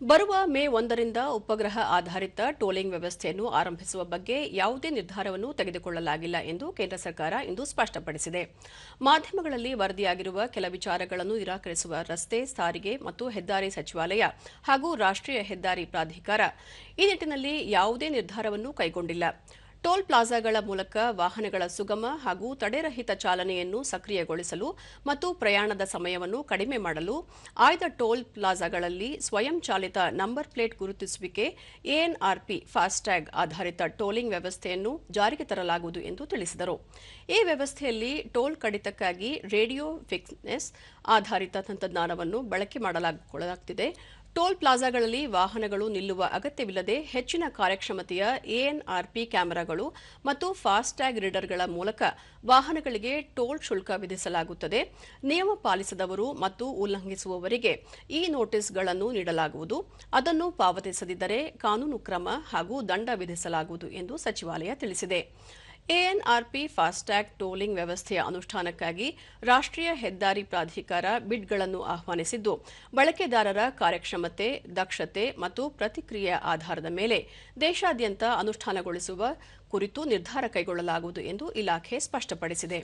ಬರುವ ಮೇ ಒಂದರಿಂದ ಉಪಗ್ರಹ ಆಧಾರಿತ ಟೋಲಿಂಗ್ ವ್ಯವಸ್ಥೆಯನ್ನು ಆರಂಭಿಸುವ ಬಗ್ಗೆ ಯಾವುದೇ ನಿರ್ಧಾರವನ್ನು ತೆಗೆದುಕೊಳ್ಳಲಾಗಿಲ್ಲ ಎಂದು ಕೇಂದ್ರ ಸರ್ಕಾರ ಇಂದು ಸ್ಪಷ್ಟಪಡಿಸಿದೆ. ಮಾಧ್ಯಮಗಳಲ್ಲಿ ವರದಿಯಾಗಿರುವ ಕೆಲ ವಿಚಾರಗಳನ್ನು ನಿರಾಕರಿಸುವ ರಸ್ತೆ, ಸಾರಿಗೆ ಮತ್ತು ಹೆದ್ದಾರಿ ಸಚಿವಾಲಯ ಹಾಗೂ ರಾಷ್ಟ್ರೀಯ ಹೆದ್ದಾರಿ ಪ್ರಾಧಿಕಾರ ಈ ನಿಟ್ಟಿನಲ್ಲಿ ಯಾವುದೇ ನಿರ್ಧಾರವನ್ನು ಕೈಗೊಂಡಿಲ್ಲ. ಟೋಲ್ ಪ್ಲಾಜಾಗಳ ಮೂಲಕ ವಾಹನಗಳ ಸುಗಮ ಹಾಗೂ ತಡೆರಹಿತ ಚಾಲನೆಯನ್ನು ಸಕ್ರಿಯಗೊಳಿಸಲು ಮತ್ತು ಪ್ರಯಾಣದ ಸಮಯವನ್ನು ಕಡಿಮೆ ಮಾಡಲು ಆಯ್ದ ಟೋಲ್ ಪ್ಲಾಜಾಗಳಲ್ಲಿ ಸ್ವಯಂ ಚಾಲಿತ ನಂಬರ್ ಪ್ಲೇಟ್ ಗುರುತಿಸುವಿಕೆ ಎಎನ್ಆರ್ಪಿ ಫಾಸ್ಟ್ಯಾಗ್ ಆಧಾರಿತ ಟೋಲಿಂಗ್ ವ್ಯವಸ್ಥೆಯನ್ನು ಜಾರಿಗೆ ತರಲಾಗುವುದು ಎಂದು ತಿಳಿಸಿದರು. ಈ ವ್ಯವಸ್ಥೆಯಲ್ಲಿ ಟೋಲ್ ಕಡಿತಕ್ಕಾಗಿ ರೇಡಿಯೋ ಫಿಕ್ನೆಸ್ ಆಧಾರಿತ ತಂತ್ರಜ್ಞಾನವನ್ನು ಬಳಕೆ ಮಾಡಲಾಗುತ್ತಿದೆ ಟೋಲ್ ಪ್ಲಾಜಾಗಳಲ್ಲಿ ವಾಹನಗಳು ನಿಲ್ಲುವ ಅಗತ್ಯವಿಲ್ಲದೆ ಹೆಚ್ಚಿನ ಕಾರ್ಯಕ್ಷಮತೆಯ ಎಎನ್ಆರ್ಪಿ ಕ್ಯಾಮೆರಾಗಳು ಮತ್ತು ಫಾಸ್ಟ್ಯಾಗ್ ರೀಡರ್ಗಳ ಮೂಲಕ ವಾಹನಗಳಿಗೆ ಟೋಲ್ ಶುಲ್ಕ ವಿಧಿಸಲಾಗುತ್ತದೆ. ನಿಯಮ ಪಾಲಿಸದವರು ಮತ್ತು ಉಲ್ಲಂಘಿಸುವವರಿಗೆ ಈ ನೋಟಿಸ್ಗಳನ್ನು ನೀಡಲಾಗುವುದು. ಅದನ್ನು ಪಾವತಿಸದಿದ್ದರೆ ಕಾನೂನು ಕ್ರಮ ಹಾಗೂ ದಂಡ ವಿಧಿಸಲಾಗುವುದು ಎಂದು ಸಚಿವಾಲಯ ತಿಳಿಸಿದೆ. ಎಎನ್ಆರ್ಪಿ ಫಾಸ್ಟ್ಯಾಗ್ ಟೋಲಿಂಗ್ ವ್ಯವಸ್ಥೆಯ ಅನುಷ್ಠಾನಕ್ಕಾಗಿ ರಾಷ್ಟ್ರೀಯ ಹೆದ್ದಾರಿ ಪ್ರಾಧಿಕಾರ ಬಿಡ್ಗಳನ್ನು ಆಹ್ವಾನಿಸಿದ್ದು. ಬಳಕೆದಾರರ ಕಾರ್ಯಕ್ಷಮತೆ, ದಕ್ಷತೆ ಮತ್ತು ಪ್ರತಿಕ್ರಿಯೆಯ ಆಧಾರದ ಮೇಲೆ ದೇಶಾದ್ಯಂತ ಅನುಷ್ಠಾನಗೊಳಿಸುವ ಕುರಿತು ನಿರ್ಧಾರ ಕೈಗೊಳ್ಳಲಾಗುವುದು ಎಂದು ಇಲಾಖೆ ಸ್ಪಷ್ಟಪಡಿಸಿದೆ.